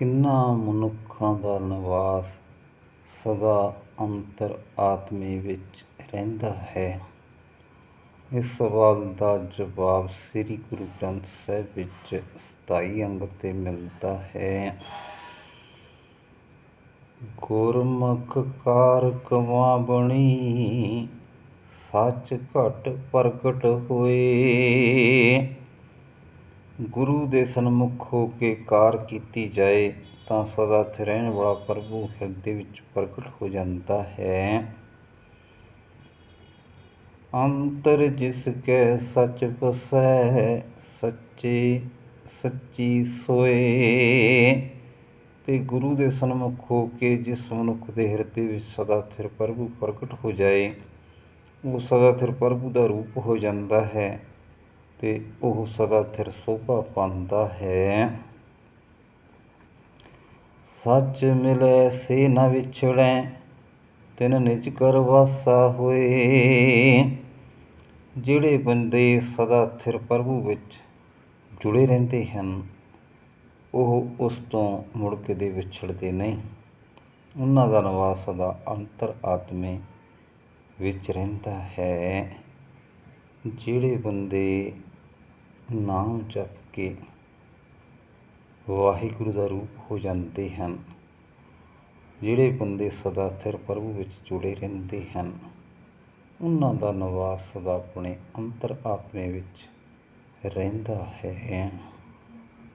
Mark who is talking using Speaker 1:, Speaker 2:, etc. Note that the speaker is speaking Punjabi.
Speaker 1: ਕਿੰਨਾ ਮਨੁੱਖਾਂ ਦਾ ਨਿਵਾਸ ਸਦਾ ਅੰਤਰ ਆਤਮੇ ਵਿੱਚ ਰਹਿੰਦਾ ਹੈ? ਇਸ ਸਵਾਲ ਦਾ ਜਵਾਬ ਸ੍ਰੀ ਗੁਰੂ ਗ੍ਰੰਥ ਸਾਹਿਬ ਵਿੱਚ ਸਤਾਈ ਅੰਗ 'ਤੇ ਮਿਲਦਾ ਹੈ। ਗੁਰਮੁਖ ਕਾਰ ਕਮਾ ਬਣੀ, ਸੱਚ ਘਟ ਪ੍ਰਗਟ ਹੋਏ। ਗੁਰੂ ਦੇ ਸਨਮੁਖ ਹੋ ਕੇ ਕਾਰ ਕੀਤੀ ਜਾਏ, ਤਾਂ ਸਦਾ ਇੱਥੇ ਰਹਿਣ ਵਾਲਾ ਪ੍ਰਭੂ ਹਿਰਦੇ ਵਿੱਚ ਪ੍ਰਗਟ ਹੋ ਜਾਂਦਾ ਹੈ। ਅੰਤਰ ਜਿਸ ਕੈ ਸੱਚ ਵਸੈ, ਸੱਚੇ ਸੱਚੀ ਸੋਏ। ਤੇ ਗੁਰੂ ਦੇ ਸਨਮੁਖ ਹੋ ਕੇ ਜਿਸ ਮਨੁੱਖ ਦੇ ਹਿਰਦੇ ਵਿੱਚ ਸਦਾ ਥਿਰ ਪ੍ਰਭੂ ਪ੍ਰਗਟ ਹੋ ਜਾਏ, ਉਹ ਸਦਾ ਥਿਰ ਪ੍ਰਭੂ ਦਾ ਰੂਪ ਹੋ ਜਾਂਦਾ ਹੈ। ਤੇ ਉਹ ਸਦਾ ਥਿਰ ਸੋਭਾ ਪਾਉਂਦਾ ਹੈ। ਸੱਚ ਮਿਲੇ ਸੇ ਨ ਵਿਛੜੈ, ਤਿਨ ਨਿਜ ਕਰ ਵਾਸਾ ਹੋਏ। ਜਿਹੜੇ ਬੰਦੇ ਸਦਾ ਥਿਰ ਪ੍ਰਭੂ ਵਿੱਚ ਜੁੜੇ ਰਹਿੰਦੇ ਹਨ, ਉਹ ਉਸ ਤੋਂ ਮੁੜ ਕੇ ਦੇ ਵਿਛੜਦੇ ਨਹੀਂ। ਉਹਨਾਂ ਦਾ ਨਿਵਾਸ ਸਦਾ ਅੰਤਰ ਆਤਮੇ ਵਿੱਚ ਰਹਿੰਦਾ ਹੈ। ਜਿਹੜੇ ਬੰਦੇ ਨਾਮ ਜਪ ਕੇ ਵਾਹਿਗੁਰੂ ਦਾ ਰੂਪ ਹੋ ਜਾਂਦੇ ਹਨ, ਜਿਹੜੇ ਬੰਦੇ ਸਦਾ ਸਿਰ ਪ੍ਰਭੂ ਵਿੱਚ ਜੁੜੇ ਰਹਿੰਦੇ ਹਨ, ਉਹਨਾਂ ਦਾ ਨਿਵਾਸ ਸਦਾ ਆਪਣੇ ਅੰਤਰ ਆਤਮੇ ਵਿੱਚ ਰਹਿੰਦਾ ਹੈ।